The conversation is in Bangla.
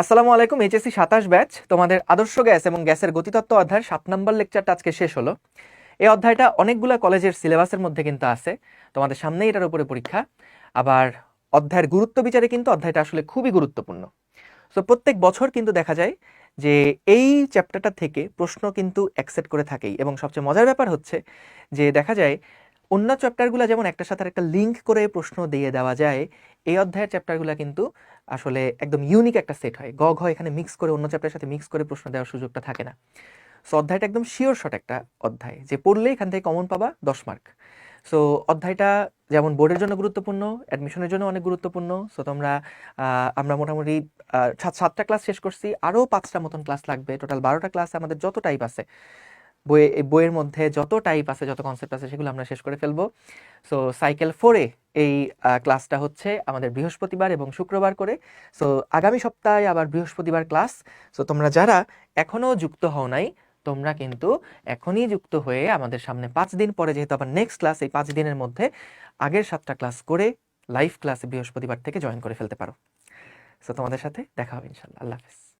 আসসালামু আলাইকুম, এইচএসসি সাতাশ ব্যাচ। তোমাদের আদর্শ গ্যাস এবং গ্যাসের গতিতত্ত্ব অধ্যায়ের সাত নম্বর লেকচারটা আজকে শেষ হলো। এই অধ্যায়টা অনেকগুলো কলেজের সিলেবাসের মধ্যে কিন্তু আছে। তোমাদের সামনেই এটার উপরে পরীক্ষা। আবার অধ্যায়ের গুরুত্ব বিচারে কিন্তু অধ্যায়টা আসলে খুবই গুরুত্বপূর্ণ। সো প্রত্যেক বছর কিন্তু দেখা যায় যে এই চ্যাপ্টারটা থেকে প্রশ্ন কিন্তু অ্যাকসেপ্ট করে থাকেই। এবং সবচেয়ে মজার ব্যাপার হচ্ছে যে দেখা যায় অন্য চ্যাপ্টারগুলো যেমন একটার সাথে একটা লিঙ্ক করে প্রশ্ন দিয়ে দেওয়া যায় এই অধ্যায়ের চ্যাপ্টারগুলো কিন্তু আসলে একদম ইউনিক একটা সেট হয়। গ ঘ এখানে মিক্স করে অন্য চ্যাপ্টারের সাথে মিক্স করে প্রশ্ন দেওয়ার সুযোগটা থাকে না। সো অধ্যায়টা একদম শিওর শট একটা অধ্যায়, যে পড়লে এখান থেকে কমন পাবা দশ মার্ক সো অধ্যায়টা যেমন বোর্ডের জন্য গুরুত্বপূর্ণ অ্যাডমিশনের জন্য অনেক গুরুত্বপূর্ণ। সো তোমরা আমরা মোটামুটি সাত, সাতটা ক্লাস শেষ করছি। আরও পাঁচটা মতন ক্লাস লাগবে। টোটাল বারোটা ক্লাস আমাদের যত টাইপ আছে, বইয়ে, বইয়ের মধ্যে যত টাইপ আছে, যত কনসেপ্ট আছে, সেগুলো আমরা শেষ করে ফেলব। সো সাইকেল ফোরে এই ক্লাসটা হচ্ছে আমাদের বৃহস্পতিবার এবং শুক্রবার করে। সো আগামী সপ্তাহে আবার বৃহস্পতিবার ক্লাস। সো তোমরা যারা এখনও যুক্ত হও নাই, তোমরা কিন্তু এখনই যুক্ত হয়ে আমাদের সামনে পাঁচ দিন পরে, যেহেতু আবার নেক্সট ক্লাস এই পাঁচ দিনের মধ্যে আগের সাতটা ক্লাস করে লাইভ ক্লাসে বৃহস্পতিবার থেকে জয়েন করে ফেলতে পারো। সো তোমাদের সাথে দেখা হবে ইনশাল্লাহ আল্লাহ হাফেজ।